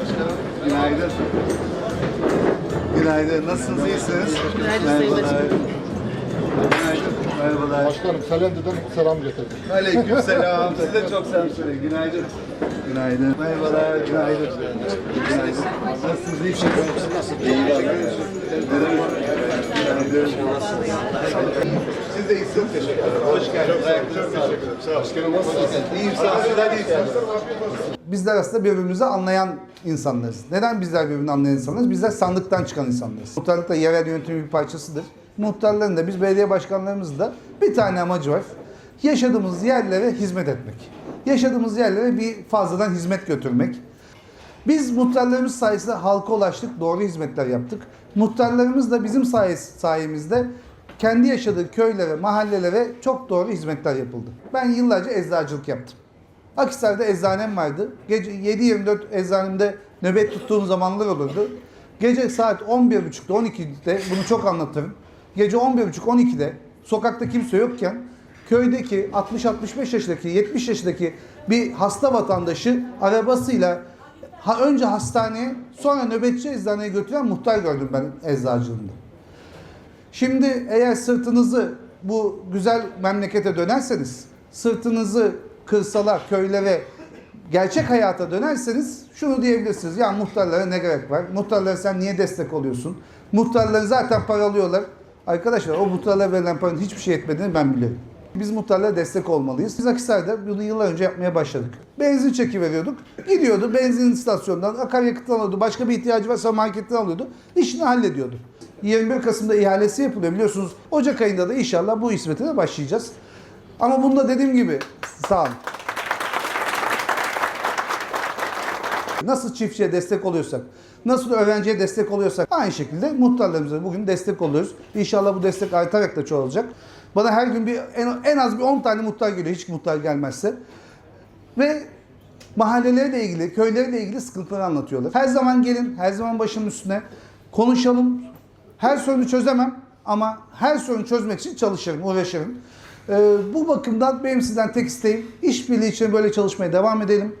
Başkanım, günaydın. Günaydın. Nasılsınız? İyisiniz? Günaydın Sayın Başkanım. Günaydın. Merhabalar. Başkanım Selendi'den selam getirdim. Aleyküm selam. Size de çok selam söyleyin. Günaydın. Günaydın. Merhabalar. Günaydın. Günaydın. Nasılsınız? İyisiniz? İyi. Günaydın. Siz de iyisiniz. Teşekkür ederim. Hoş geldiniz. Ayaklarınıza sağlık. Başkanım nasılsınız? İyiyim sağ olun. Sizler de iyisiniz. Bizler aslında birbirimizi anlayan insanlarız. Neden bizler birbirini anlayan insanlarız? Bizler sandıktan çıkan insanlarız. Muhtarlık da yerel yönetimin bir parçasıdır. Muhtarların da biz belediye başkanlarımızın da bir tane amacı var. Yaşadığımız yerlere hizmet etmek. Yaşadığımız yerlere bir fazladan hizmet götürmek. Biz muhtarlarımız sayesinde halka ulaştık, doğru hizmetler yaptık. Muhtarlarımız da bizim sayemizde kendi yaşadığı köylere, mahallelere çok doğru hizmetler yapıldı. Ben yıllarca eczacılık yaptım. Akhisar'da eczanem vardı. Gece 7-24 eczanemde nöbet tuttuğum zamanlar olurdu. Gece saat 11.30'da 12'de bunu çok anlatırım. Gece 11.30-12'de sokakta kimse yokken köydeki 60-65 yaşındaki 70 yaşındaki bir hasta vatandaşı arabasıyla ha, önce hastaneye sonra nöbetçi eczaneye götüren muhtar gördüm ben eczacılığımda. Şimdi eğer sırtınızı bu güzel memlekete dönerseniz, sırtınızı kırsala, köylere, gerçek hayata dönerseniz şunu diyebilirsiniz. Ya muhtarlara ne gerek var? Muhtarlara sen niye destek oluyorsun? Muhtarları zaten paralıyorlar. Arkadaşlar o muhtarlara verilen paranın hiçbir şey etmediğini ben biliyorum. Biz muhtarlara destek olmalıyız. Biz Akhisar'da bunu yıllar önce yapmaya başladık. Benzin çeki veriyorduk. Gidiyordu benzin istasyonundan akaryakıttan alıyordu. Başka bir ihtiyacı varsa marketten alıyordu. İşini hallediyordu. 21 Kasım'da ihalesi yapılıyor biliyorsunuz. Ocak ayında da inşallah bu hizmete de başlayacağız. Ama bunda dediğim gibi sağ olun. Nasıl çiftçiye destek oluyorsak, nasıl öğrenciye destek oluyorsak aynı şekilde muhtarlarımıza bugün destek oluyoruz. İnşallah bu destek artarak da çoğalacak. Bana her gün bir en, en az bir 10 tane muhtar geliyor hiç muhtar gelmezse. Ve mahallelerle ilgili, köylerle ilgili sıkıntıları anlatıyorlar. Her zaman gelin, her zaman başımın üstüne konuşalım. Her sorunu çözemem ama her sorunu çözmek için çalışırım, uğraşırım. Ee, bu bakımdan benim sizden tek isteğim işbirliği için böyle çalışmaya devam edelim.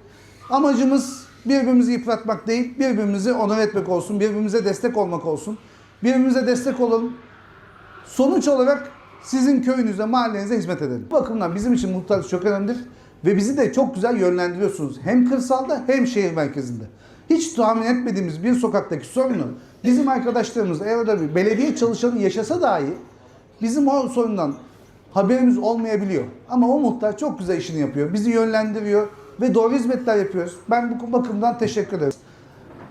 Amacımız birbirimizi yıpratmak değil, birbirimizi onur etmek olsun, birbirimize destek olmak olsun. Birbirimize destek olalım. Sonuç olarak sizin köyünüze, mahallenize hizmet edelim. Bu bakımdan bizim için muhtarlık çok önemlidir. Ve bizi de çok güzel yönlendiriyorsunuz. Hem kırsalda hem şehir merkezinde. Hiç tahmin etmediğimiz bir sokaktaki sorunu bizim arkadaşlarımız eğer bir belediye çalışanı yaşasa dahi bizim o sorundan haberimiz olmayabiliyor. Ama o muhtar çok güzel işini yapıyor. Bizi yönlendiriyor ve doğru hizmetler yapıyoruz. Ben bu bakımdan teşekkür ederim.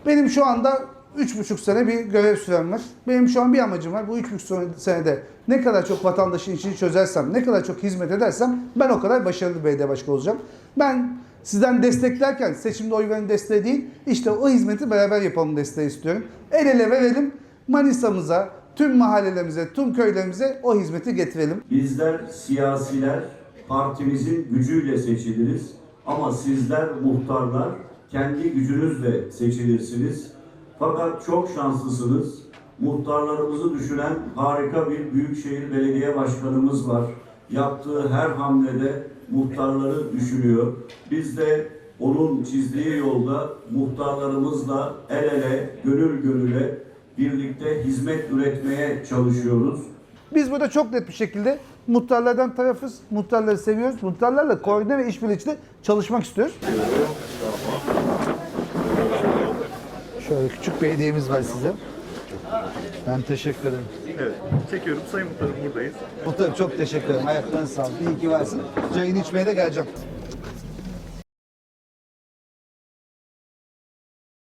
Benim şu anda 3,5 sene bir görev sürem var. Benim şu an bir amacım var. Bu 3,5 senede ne kadar çok vatandaşın işini çözersem, ne kadar çok hizmet edersem ben o kadar başarılı belediye başkanı olacağım. Ben sizden desteklerken seçimde oy verin desteği değil, işte o hizmeti beraber yapalım desteği istiyorum. El ele verelim Manisa'mıza, tüm mahallelerimize, tüm köylerimize o hizmeti getirelim. Bizler siyasiler partimizin gücüyle seçiliriz ama sizler muhtarlar kendi gücünüzle seçilirsiniz. Fakat çok şanslısınız. Muhtarlarımızı düşünen harika bir büyükşehir belediye başkanımız var. Yaptığı her hamlede muhtarları düşünüyor. Biz de onun çizdiği yolda muhtarlarımızla el ele, gönül gönüle birlikte hizmet üretmeye çalışıyoruz. Biz burada çok net bir şekilde muhtarlardan tarafız. Muhtarları seviyoruz. Muhtarlarla koordine ve işbirliği içinde çalışmak istiyoruz. Şöyle küçük bir hediyemiz var size. Ben teşekkür ederim. Evet. Çekiyorum. Sayın Muhtarım buradayız. Muhtarım çok teşekkür ederim. Ayaklarınız sağ olun. İyi ki varsın. Çayını içmeye de geleceğim.